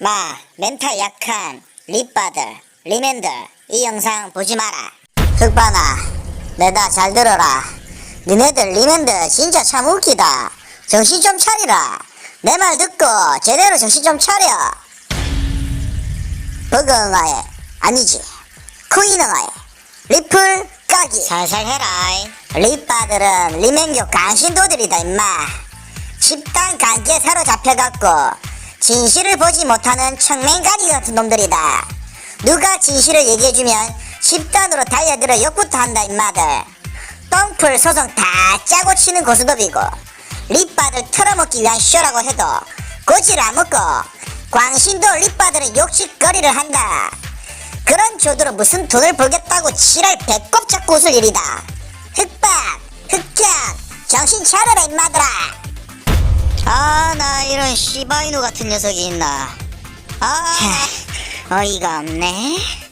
마, 멘탈 약한 립바들, 리맨들 이 영상 보지 마라. 흑바나, 내다 잘 들어라. 니네들 리맨들 진짜 참 웃기다. 정신 좀 차리라. 내 말 듣고 제대로 정신 좀 차려. 버거응아에 아니지. 쿠인응아에 리플 까기. 살살 해라. 립바들은 리맨교 간신도들이다 임마. 집단 관계에 사로잡혀갖고 진실을 보지 못하는 청맹가리 같은 놈들이다. 누가 진실을 얘기해주면 집단으로 달려들어 욕부터 한다 임마들. 똥풀 소송 다 짜고 치는 고수톱이고 립바들 털어먹기 위한 쇼라고 해도 고지를 안 먹고 광신도 립바들은 욕짓거리를 한다. 그런 조도로 무슨 돈을 벌겠다고 지랄 배꼽 잡고 웃을 일이다. 흑박, 흑장, 정신 차려라 임마들아. 시바이누 같은 녀석이 있나. 아, 어이가 없네.